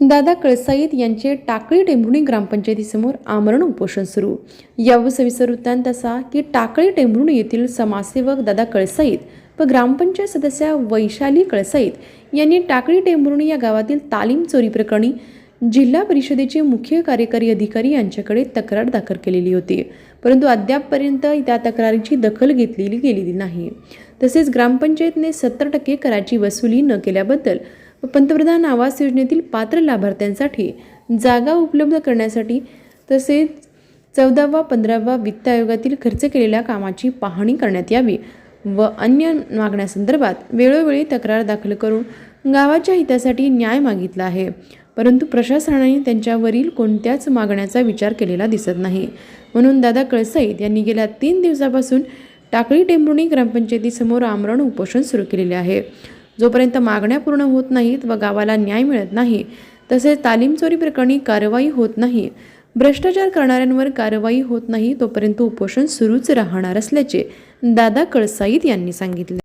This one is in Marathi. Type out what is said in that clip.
दादा कळसाईत यांचे टाकळी टेंभुणी ग्रामपंचायतीसमोर आमरण उपोषण सुरू. यावर सविस्तर वृत्तांत असा की टाकळी टेंभुणी येथील समाजसेवक दादा कळसाईत व ग्रामपंचायत सदस्या वैशाली कळसाईत यांनी टाकळी टेंभुर्णी या गावातील तालीम चोरी प्रकरणी जिल्हा परिषदेचे मुख्य कार्यकारी अधिकारी यांच्याकडे तक्रार दाखल केलेली होती. परंतु अद्यापपर्यंत त्या तक्रारीची दखल घेतलेली गेलेली नाही. तसेच ग्रामपंचायतने सत्तर टक्के कराची वसुली न केल्याबद्दल पंतप्रधान आवास योजनेतील पात्र लाभार्थ्यांसाठी जागा उपलब्ध करण्यासाठी तसेच चौदावा पंधरावा वित्त आयोगातील खर्च केलेल्या कामाची पाहणी करण्यात यावी व अन्य मागण्यासंदर्भात वेळोवेळी तक्रार दाखल करून गावाच्या हितासाठी न्याय मागितला आहे. परंतु प्रशासनाने त्यांच्यावरील कोणत्याच मागण्याचा विचार केलेला दिसत नाही. म्हणून दादा कळसाईत यांनी गेल्या तीन दिवसापासून टाकळी टेंबुणी ग्रामपंचायतीसमोर आमरण उपोषण सुरू केलेले आहे. जोपर्यंत मागण्या पूर्ण होत नाहीत व गावाला न्याय मिळत नाही तसेच तालीम चोरी प्रकरणी कारवाई होत नाही. भ्रष्टाचार करणाऱ्यांवर कारवाई होत नाही तोपर्यंत उपोषण सुरूच राहणार असल्याचे दादा कळसाईत यांनी सांगितले.